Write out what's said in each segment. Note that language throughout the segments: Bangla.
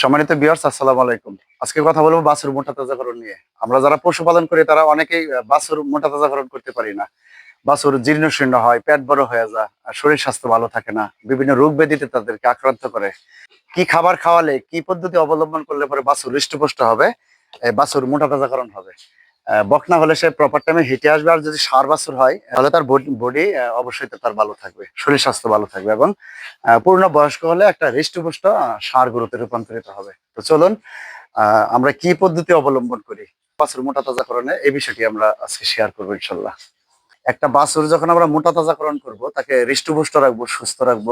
সম্মানিত বিয়ার্স আসসালামু আলাইকুম। আজকে কথা বলব বাছুর মোটা তাজাকরণ নিয়ে। আমরা যারা পশুপালন করি, তারা অনেকেই বাসুর মোটা তাজাকরণ করতে পারি না। বাছুর জীর্ণ শীর্ণ হয়, পেট বড় হয়ে যায়, আর শরীর স্বাস্থ্য ভালো থাকে না। বিভিন্ন রোগ ব্যাধিতে তাদেরকে আক্রান্ত করে। কি খাবার খাওয়ালে, কি পদ্ধতি অবলম্বন করলে পরে বাছুর হৃষ্টপুষ্ট হবে? বাসুর বাছুর মোটা তাজাকরণ হবে। বকনা হলে সে প্রপার টাইমে হেঁটে আসবে আর যদি সার বাছুর হয়, তাহলে তার বডি অবশ্যই তার ভালো থাকবে। শরীর স্বাস্থ্য ভালো থাকবে এবং পূর্ণ বয়স্ক হলে একটা হৃষ্টপুষ্ট ষাঁড় গরুতে রূপান্তরিত হবে। তো চলুন আমরা কি পদ্ধতি অবলম্বন করি? বাছুর মোটা তাজাকরণে এই বিষয়টি আমরা আজকে শেয়ার করব ইনশাল্লাহ। একটা বাছুর যখন আমরা মোটা তাজাকরণ করব, তাকে হৃষ্টপুষ্ট রাখব, সুস্থ রাখব,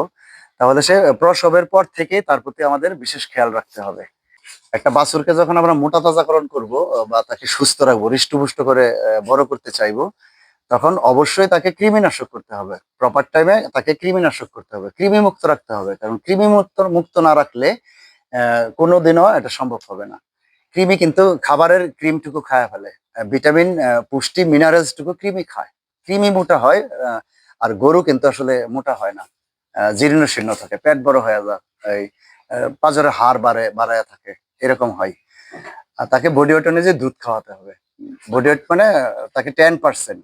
তাহলে সে প্রসবের পর থেকে তার প্রতি আমাদের বিশেষ খেয়াল রাখতে হবে। একটা বাছুরকে যখন আমরা মোটা তাজাকরণ করব বা তাকে সুস্থ রাখব হৃষ্টপুষ্ট করে বড় করতে চাইব তখন অবশ্যই তাকে কৃমিনাশক করতে হবে। প্রপার টাইমে তাকে কৃমিনাশক করতে হবে। কৃমি মুক্ত রাখতে হবে। কারণ কৃমি মুক্ত মুক্ত না রাখলে আহ, কোনোদিনও এটা সম্ভব হবে না। কৃমি কিন্তু খাবারের ক্রিমটুকু খায় ফেলে। ভিটামিন পুষ্টি মিনারেলস টুকু কৃমি খায়। কৃমি মোটা হয় আর গরু কিন্তু আসলে মোটা হয় না। আহ, জীর্ণ শীর্ণ থাকে পেট বড় হয়ে যায় এই পাঁজরের হাড় বাড়ে বাড়ায় থাকে, এরকম হয়। আর তাকে বডি ওয়েট অনুযায়ী দুধ খাওয়াতে হবে। বডি ওয়েট মানে তাকে ten percent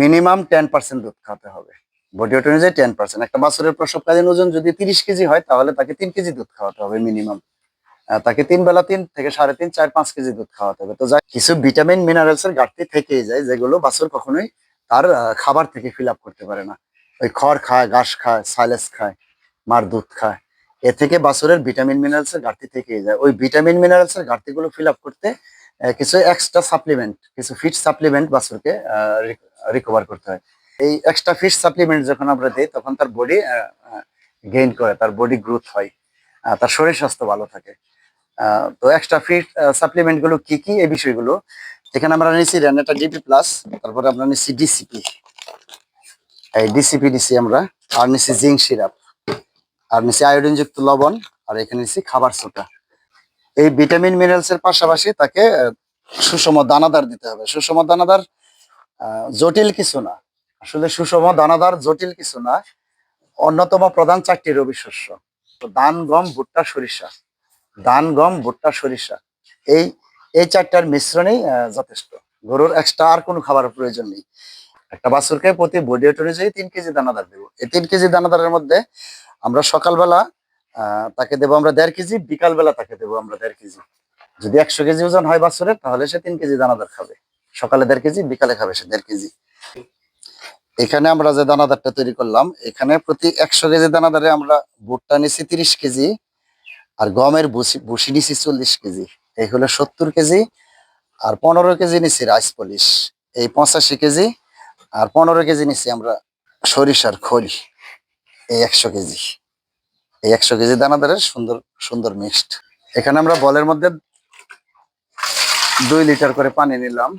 minimum ten percent দুধ খাওয়াতে হবে। বডি ওয়েট অনুযায়ী টেন পার্সেন্ট একটা বাছুরের প্রসবকালীন ওজন যদি তিরিশ কেজি হয়, তাহলে তাকে তিন কেজি দুধ খাওয়াতে হবে মিনিমাম তাকে তিন বেলা তিন থেকে সাড়ে তিন, চার, পাঁচ কেজি দুধ খাওয়াতে হবে। তো যাই, কিছু ভিটামিন মিনারেলস এর ঘাটতি থেকেই যায়, যেগুলো বাছুর কখনোই তার খাবার থেকে ফিল আপ করতে পারে না। ওই খড় খায়, ঘাস খায় সাইলেস খায়, মার দুধ খায়। এ থেকে বাছুরের ভিটামিন মিনারেলস এর ঘাটতি থেকেই যায়। ওই ভিটামিন মিনারেলস এর ঘাটতিগুলো ফিল আপ করতে কিছু এক্সট্রা সাপ্লিমেন্ট কিছু ফিট সাপ্লিমেন্ট বাছুরকে রিকভার করতে হয়। এই এক্সট্রা ফিট সাপ্লিমেন্ট যখন আমরা দিই, তখন তার বডি গেইন করে, তার বডি গ্রোথ হয় তার শরীর স্বাস্থ্য ভালো থাকে। তো এক্সট্রা ফিট সাপ্লিমেন্টগুলো কি কি, এই বিষয়গুলো, এখানে আমরা নিচ্ছি রেনেটা ডিপি প্লাস তারপরে আমরা নিচ্ছি ডিসিপি এই ডিসিপি নিচ্ছি আমরা, আর নিচ্ছি জিঙ্ক সিরাপ আর নিচে আয়োডিন যুক্ত লবণ, আর এখানে নিচ্ছি খাবার সোটা এই ভিটামিন মিনারেলস এর পাশাপাশি তাকে সুষম দানাদার দিতে হবে। সুষম দানাদার জটিল কিছু না। আসলে সুষম দানাদার, জটিল কিছু না। অন্যতম প্রধান চারটি রবি শস্য। ধান, গম, ভুট্টা, সরিষা। ধান, গম, ভুট্টা, সরিষা। এই এই চারটার মিশ্রণেই যথেষ্ট। গরুর এক্সট্রা আর কোনো খাবারের প্রয়োজন নেই। একটা বাছুরকে প্রতি বডি ওয়েট অনুযায়ী তিন কেজি দানাদার দেবো। এই তিন কেজি দানাদারের মধ্যে আমরা সকালবেলা তাকে দেবো আমরা দেড় কেজি, বিকালবেলা তাকে দেবো আমরা দেড় কেজি। যদি একশো কেজি ওজন হয় বাছুরের, তাহলে সে তিন কেজি দানাদার খাবে। সকালে দেড় কেজি, বিকালে খাবে সে দেড় কেজি। এখানে আমরা যে দানাদারটা তৈরি করলাম, এখানে প্রতি একশো কেজি দানাদারে আমরা ভুট্টা নিছি তিরিশ কেজি, আর গমের ভুসি নিছি চল্লিশ কেজি। এই হলো সত্তর কেজি, আর পনেরো কেজি নিছি রাইস পলিশ। এই পঁচাশি কেজি, আর পনেরো কেজি নিছি আমরা সরিষার খোল এই একশো কেজি। এই একশো কেজি দানাদারের সুন্দর সুন্দর মিক্সড এখানে আমরা বলের মধ্যে দুই লিটার করে পানি নিলাম।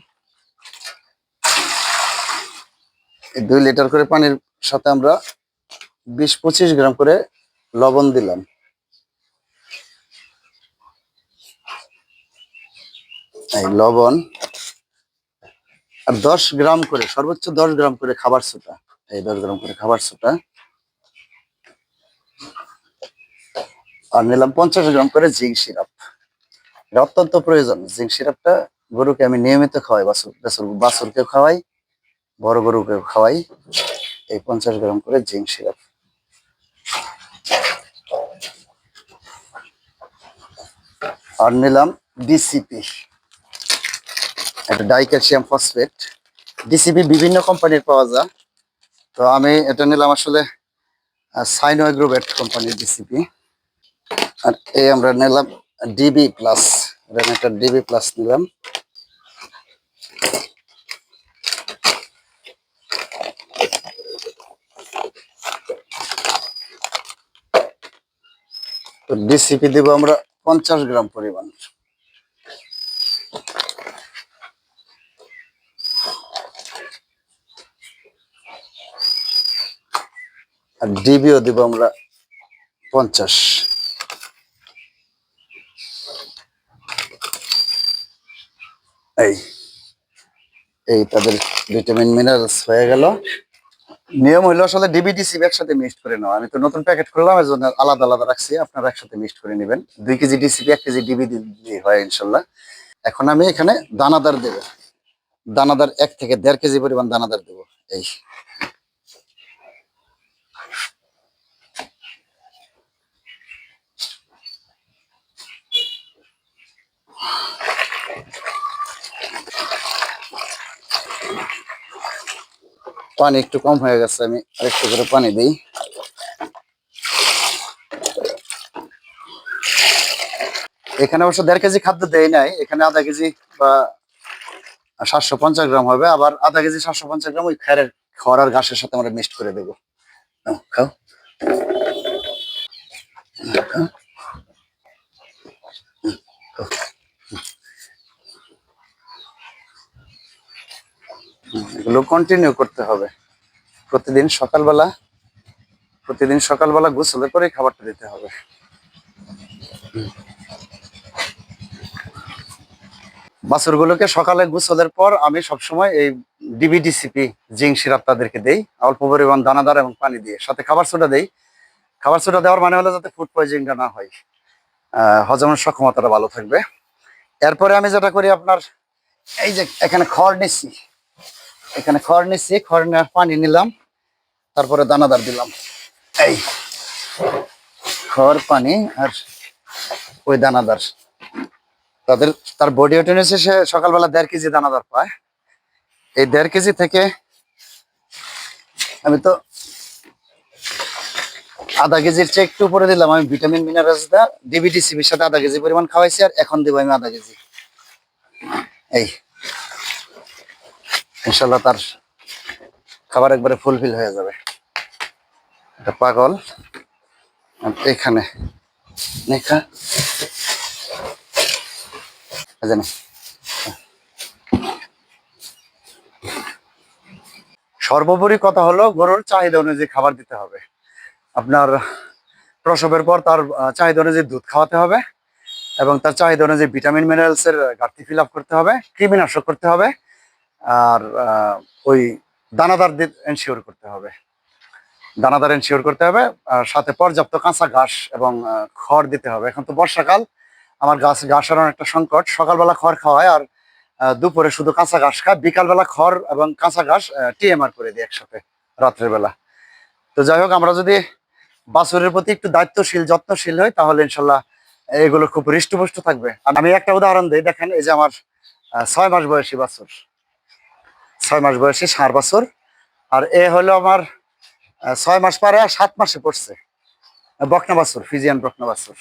এই দুই লিটার করে পানির সাথে আমরা বিশ পঁচিশ গ্রাম করে লবণ দিলাম। এই লবণ আর দশ গ্রাম করে, সর্বোচ্চ দশ গ্রাম করে খাবার সোটা এই দশ গ্রাম করে খাবার সোটা আর নিলাম পঞ্চাশ গ্রাম করে জিঙ্ক সিরাপ। এটা অত্যন্ত প্রয়োজন। জিঙ্ক সিরাপটা গরুকে আমি নিয়মিত খাওয়াই, বাছুর বাছুর বাছুরকে খাওয়াই, বড় গরুকে খাওয়াই। এই পঞ্চাশ গ্রাম করে জিঙ্ক সিরাপ। আর নিলাম ডিসিপি এটা ডাই ক্যালসিয়াম ফসফেট ডিসিপি বিভিন্ন কোম্পানির পাওয়া যায়। তো আমি এটা নিলাম আসলে সাইনোগ্রোভেট কোম্পানির ডিসিপি আর এই আমরা নিলাম ডিবি প্লাস একটা ডিবি প্লাস নিলাম। ডিসিপি দিব আমরা পঞ্চাশ গ্রাম পরিমাণ। আর ডিবিও দিব আমরা পঞ্চাশ। এই তাদের ভিটামিন মিনারেলস হয়ে গেল। নিয়ম হইল আসলে ডিবিটিসি একসাথে মিক্সড করে নেওয়া আমি তো নতুন প্যাকেট করলাম এর জন্য আলাদা আলাদা রাখছি। আপনারা একসাথে মিক্সড করে নেবেন। দুই কেজি ডিসিপি এক কেজি ডিবি দিয়ে হয় ইনশাল্লাহ। এখন আমি এখানে দানাদার দেব। দানাদার এক থেকে দেড় কেজি পরিমাণ দানাদার দেব। এই পানি একটু কম হয়ে গেছে, আমি আরেকটু করে পানি দিই। এখানে অবশ্য দেড় কেজি খাদ্য দেয় নাই, এখানে আধা কেজি বা সাতশো পঞ্চাশ গ্রাম হবে, আবার আধা কেজি সাতশো পঞ্চাশ গ্রাম ওই খেরের খড় আর ঘাসের সাথে আমরা মিক্সড করে দেবো। খাও। খাও। এগুলো কন্টিনিউ করতে হবে। প্রতিদিন সকালবেলা প্রতিদিন সকালবেলা গোসলের পরে খাবারটা দিতে হবে। বাছুরগুলোকে সকালে গোসলের পর আমি সবসময় এই ডিবিডিসিপি জিঙ্ক সিরাপ তাদেরকে দেই। অল্প পরিমাণ দানাদার এবং পানি দিয়ে। সাথে খাবার সোডা দেই। খাবার সোডা দেওয়ার মানে হলো যাতে ফুড পয়জনিংটা না হয়। হজমের সক্ষমতাটা ভালো থাকবে। এরপরে আমি যেটা করি আপনার, এই যে এখানে খড় নিচ্ছি। এখানে খড় নিচ্ছি খড় নেওয়ার পানি নিলাম, তারপরে দানাদার দিলাম। এই খড়, পানি আর ওই দানাদার। তাদের, তার বডি ওয়েট এনেছে সে সকালবেলা দেড় কেজি দানাদার পায়। এই দেড় কেজি থেকে আমি তো আধা কেজির চেয়ে একটু উপরে দিলাম, আমি ভিটামিন মিনারেলস দা ডিবিটি সিবির সাথে আধা কেজি পরিমাণ খাওয়াইছি, আর এখন দেবো আমি আধা কেজি। এই ইনশাল্লাহ তার খাবার একবারে ফুলফিল হয়ে যাবে। এটা পাগল। এখানে সর্বোপরি কথা হলো, গরুর চাহিদা অনুযায়ী খাবার দিতে হবে। আপনার প্রসবের পর তার চাহিদা অনুযায়ী দুধ খাওয়াতে হবে এবং তার চাহিদা অনুযায়ী ভিটামিন মিনারেলস এর ঘাটতি ফিল করতে হবে, কৃমিনাশক করতে হবে। আর ওই দানাদার এনশিওর করতে হবে। দানাদার এনশিওর করতে হবে, আর সাথে পর্যাপ্ত কাঁচা ঘাস এবং খড় দিতে হবে। এখন তো বর্ষাকাল, আমার গাছ ঘাসের অনেকটা সংকট। সকালবেলা খড় খাওয়ায়, আর দুপুরে শুধু কাঁচা ঘাস খায়। বিকালবেলা খড় এবং কাঁচা ঘাস টিএমআর করে দিই একসাথে রাত্রের বেলা তো যাই হোক, আমরা যদি বাছুরের প্রতি একটু দায়িত্বশীল, যত্নশীল হই, তাহলে ইনশাল্লাহ এগুলো খুব হৃষ্টপুষ্ট থাকবে। আমি একটা উদাহরণ দিই, দেখেন এই যে আমার ছয় মাস বয়সী বাছুর। ছয় মাস বয়সে ষাঁড় বছর। আর এ হলো আমার ছয় মাস পরে আর সাত মাসে পড়ছে। বকনা বাছুর, ফিজিয়ান বকনা বাছুর।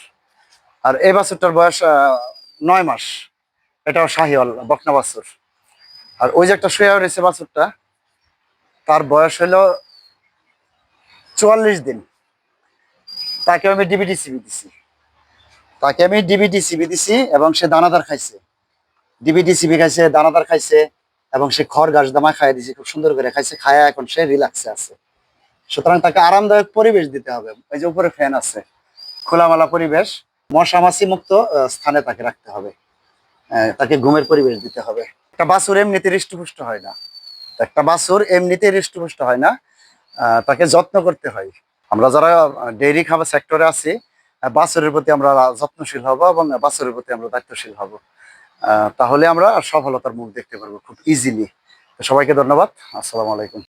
আর এই বাছুরটার বয়স নয় মাস। এটাও শাহিওয়াল বকনা বাছুর। আর ওই যে একটা শুয়ে রয়েছে বাছুরটা, তার বয়স হলো চুয়াল্লিশ দিন। তাকে আমি ডিবিটি সিবি দিছি। তাকে আমি ডিবিটি সিবি দিছি এবং সে দানাদার খাইছে। ডিবিটি সিবি খাইছে, দানাদার খাইছে। এবং সে খড় ঘাস দামা খাইয়ে দিছে খুব সুন্দর করে খাইছে খায়া এখন সে রিল্যাক্সে আছে। সুতরাং তাকে আরামদায়ক পরিবেশ দিতে হবে। ওই যে উপরে ফ্যান আছে খোলামেলা পরিবেশ মশা মাছি মুক্ত স্থানে তাকে রাখতে হবে। তাকে ঘুমের পরিবেশ দিতে হবে। একটা বাছুর এমনিতে হৃষ্টপুষ্ট হয় না। একটা বাছুর এমনিতে হৃষ্টপুষ্ট হয় না। তাকে যত্ন করতে হয়। আমরা যারা ডেইরি খাবার সেক্টরে আছি আহ, বাছুরের প্রতি আমরা যত্নশীল হব এবং বাছুরের প্রতি আমরা দায়িত্বশীল হব। তাহলে আমরা সফলতার মুখ দেখতে পারব খুব ইজিলি সবাইকে ধন্যবাদ। আসসালামু আলাইকুম।